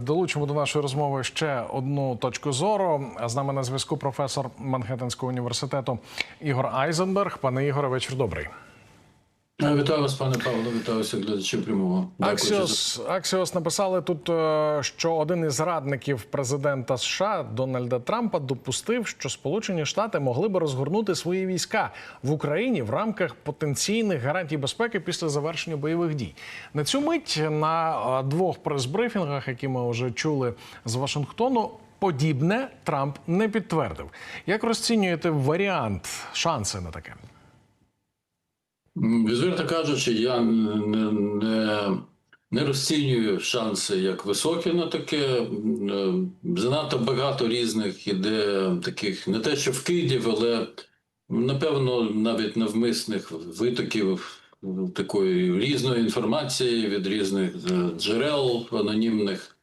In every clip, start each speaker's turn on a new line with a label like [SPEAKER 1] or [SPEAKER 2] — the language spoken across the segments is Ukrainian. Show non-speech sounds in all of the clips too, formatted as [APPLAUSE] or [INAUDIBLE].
[SPEAKER 1] Долучимо до нашої розмови ще одну точку зору. З нами на зв'язку професор Манхеттенського університету Ігор Айзенберг. Пане Ігоре, вечір добрий.
[SPEAKER 2] Е, Вітаю вас, пане Павло, вітаю всіх глядачів прямого.
[SPEAKER 1] Аксіос, Аксіос написали тут, е, що один із радників президента США Дональда Трампа допустив, що Сполучені Штати могли би розгорнути свої війська в Україні в рамках потенційних гарантій безпеки після завершення бойових дій. На цю мить на е, двох прес-брифінгах, які ми вже чули з Вашингтону. Подібне Трамп не підтвердив. Як розцінюєте варіант, шанси на таке?
[SPEAKER 2] Відверто кажучи, я не, не, не розцінюю шанси як високі на таке. Е, Занадто багато різних іде таких, не те, що вкидів, але напевно навіть навмисних витоків такої різної інформації від різних е, джерел анонімних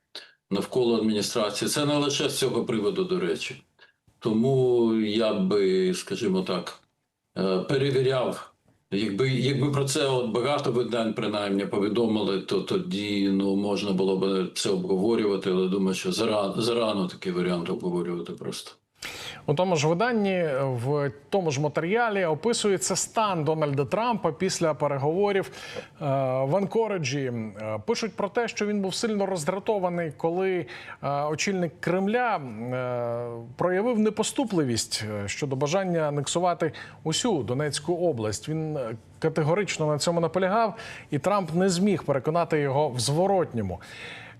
[SPEAKER 2] навколо адміністрації. Це не лише з цього приводу, до речі. Тому я би, скажімо так, е, перевіряв. Якби, якби про це от багато видань принаймні повідомили, то тоді ну можна було б це обговорювати, але думаю, що зарано, зарано такий варіант обговорювати просто.
[SPEAKER 1] У тому ж виданні, в тому ж матеріалі описується стан Дональда Трампа після переговорів е, в Анкориджі. Е, Пишуть про те, що він був сильно роздратований, коли е, очільник Кремля проявив непоступливість щодо бажання анексувати усю Донецьку область. Він категорично на цьому наполягав, і Трамп не зміг переконати його в зворотньому.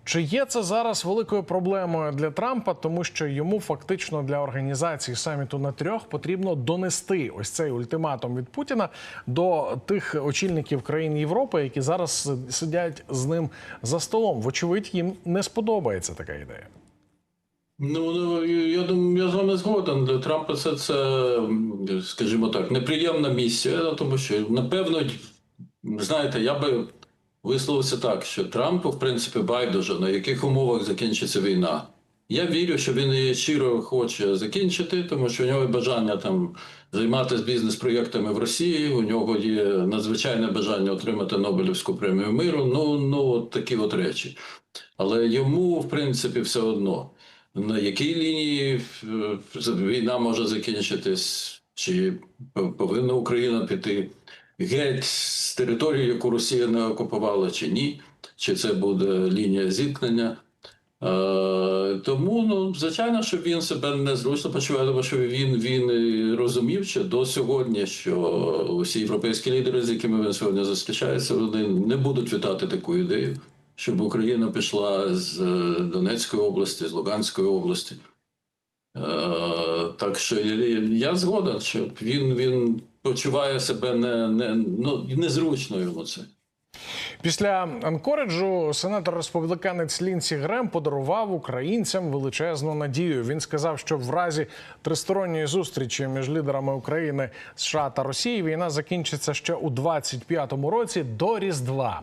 [SPEAKER 1] Чи є це зараз великою проблемою для Трампа, тому що йому фактично для організації саміту на трьох потрібно донести ось цей ультиматум від Путіна до тих очільників країн Європи, які зараз сидять з ним за столом? Вочевидь, їм не сподобається така ідея.
[SPEAKER 2] Ну, ну я думаю, я з вами згоден. Для Трампа це, це скажімо так, неприємна місія, тому що напевно, знаєте, я би висловився так, що Трампу, в принципі, байдуже, на яких умовах закінчиться війна. Я вірю, що він її щиро хоче закінчити, тому що у нього бажання там займатися бізнес-проєктами в Росії. У нього є надзвичайне бажання отримати Нобелівську премію миру. Ну, ну от такі от речі. Але йому, в принципі, все одно. На якій лінії е, війна може закінчитись, чи повинна Україна піти геть з території, яку Росія не окупувала, чи ні, чи це буде лінія зіткнення. Е, тому, ну, звичайно, що він себе незручно почуває, тому що він, він розумів, що до сьогодні, що усі європейські лідери, з якими він сьогодні зустрічається, вони не будуть вітати таку ідею, щоб Україна пішла з е, Донецької області, з Луганської області. Так що я згоден, що він, він почуває себе не, не, ну, незручно йому це.
[SPEAKER 1] Після Анкориджу сенатор республіканець Лінсі Грем подарував українцям величезну надію. Він сказав, що в разі тристоронньої зустрічі між лідерами України, США та Росії війна закінчиться ще у 25-му році до Різдва.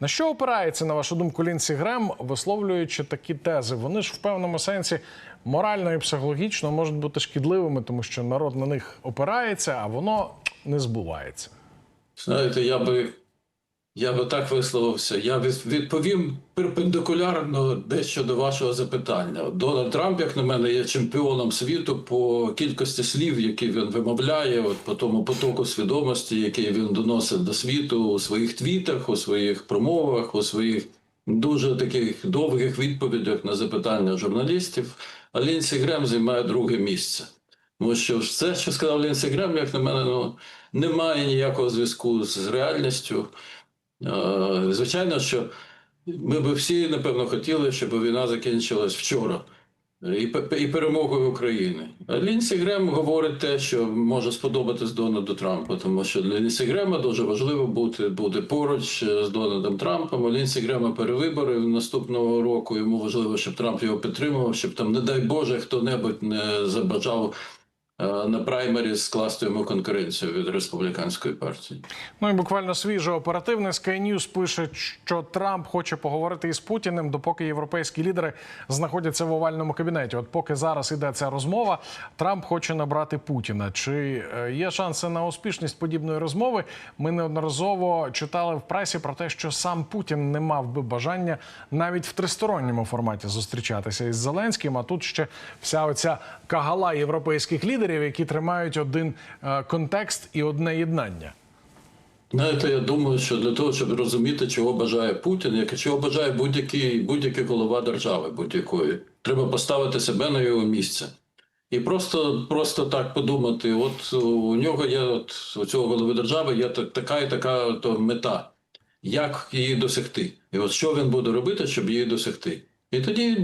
[SPEAKER 1] На що опирається, на вашу думку, Лінсі Грем, висловлюючи такі тези? Вони ж в певному сенсі морально і психологічно можуть бути шкідливими, тому що народ на них опирається, а воно не збувається.
[SPEAKER 2] Знаєте, я би, я би так висловився. Я відповім перпендикулярно дещо до вашого запитання. Дональд Трамп, як на мене, є чемпіоном світу по кількості слів, які він вимовляє, от по тому потоку свідомості, який він доносить до світу у своїх твітах, у своїх промовах, у своїх дуже таких довгих відповідях на запитання журналістів. А Лінсі Грем займає друге місце. Тому що все, що сказав Лінсі Грем, як на мене, ну, не має ніякого зв'язку з реальністю. Звичайно, що ми б всі, напевно, хотіли, щоб війна закінчилась вчора і, перемогою України. А Лінсі Грем говорить те, що може сподобатись Дональду Трампу, тому що для Лінсі Грема дуже важливо бути, бути поруч е, з Дональдом Трампом. У Лінсі Грема перевибори наступного року. Йому важливо, щоб Трамп його підтримував, щоб там, не дай Боже, хто-небудь не забажав на праймері скласти йому конкуренцію від республіканської партії.
[SPEAKER 1] Ну і буквально свіжо оперативне Sky News пише, що Трамп хоче поговорити із Путіним, допоки європейські лідери знаходяться в овальному кабінеті. От поки зараз іде ця розмова, Трамп хоче набрати Путіна. Чи е, є шанси на успішність подібної розмови? Ми неодноразово читали в пресі про те, що сам Путін не мав би бажання навіть в тристоронньому форматі зустрічатися із Зеленським. А тут ще вся оця кагала європейських лідерів, які тримають один е, контекст і одне єднання.
[SPEAKER 2] Знаєте, я думаю, що для того, щоб розуміти, чого бажає Путін, як чого бажає будь-який будь-який голова держави будь-якої, треба поставити себе на його місце. І просто, просто так подумати: от у нього є, от у цього голови держави є та- така і така то мета, як її досягти. І от що він буде робити, щоб її досягти. І тоді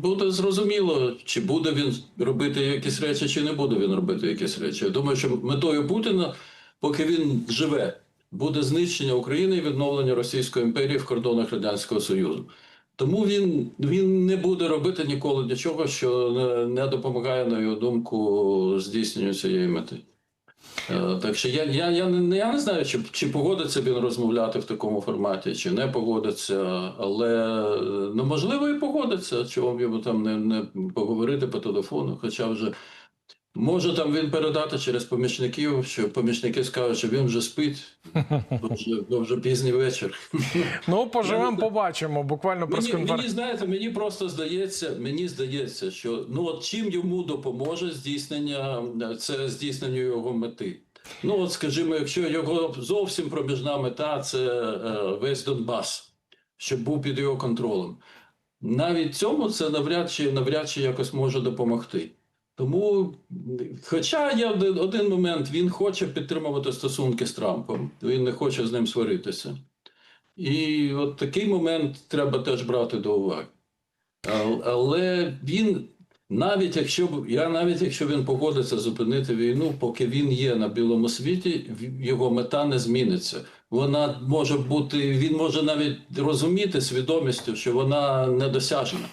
[SPEAKER 2] буде зрозуміло, чи буде він робити якісь речі, чи не буде він робити якісь речі. Я думаю, що метою Путіна, поки він живе, буде знищення України і відновлення Російської імперії в кордонах Радянського Союзу. Тому він, він не буде робити ніколи нічого, що не, допомагає, на його думку, здійсненню цієї мети. Е, Так що я, я, я, не, я не знаю, чи, чи погодиться він розмовляти в такому форматі, чи не погодиться, але е, ну, можливо і погодиться, чого б йому там не, не поговорити по телефону. Хоча вже може там він передати через помічників, що помічники скажуть, що він вже спить, [LAUGHS] бо вже, бо вже пізній вечір. [LAUGHS]
[SPEAKER 1] Ну, поживемо, побачимо. Буквально
[SPEAKER 2] Мені, мені знаєте, мені просто здається, мені здається, що ну от чим йому допоможе здійснення це здійсненню його мети. Ну от скажімо, якщо його зовсім проміжна мета це е, весь Донбас, щоб був під його контролем. Навіть цьому це навряд чи навряд чи якось може допомогти. Тому, хоча є один, момент, він хоче підтримувати стосунки з Трампом, він не хоче з ним сваритися. І от такий момент треба теж брати до уваги. Але він, навіть якщо я навіть якщо він погодиться зупинити війну, поки він є на білому світі, його мета не зміниться. Вона може бути, він може навіть розуміти свідомістю, що вона недосяжна,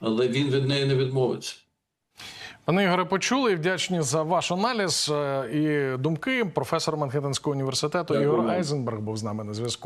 [SPEAKER 2] але він від неї не відмовиться.
[SPEAKER 1] Пане Ігоре, почули і вдячні за ваш аналіз е, і думки. Професор Манхеттенського університету Ігор. Айзенберг був з нами на зв'язку.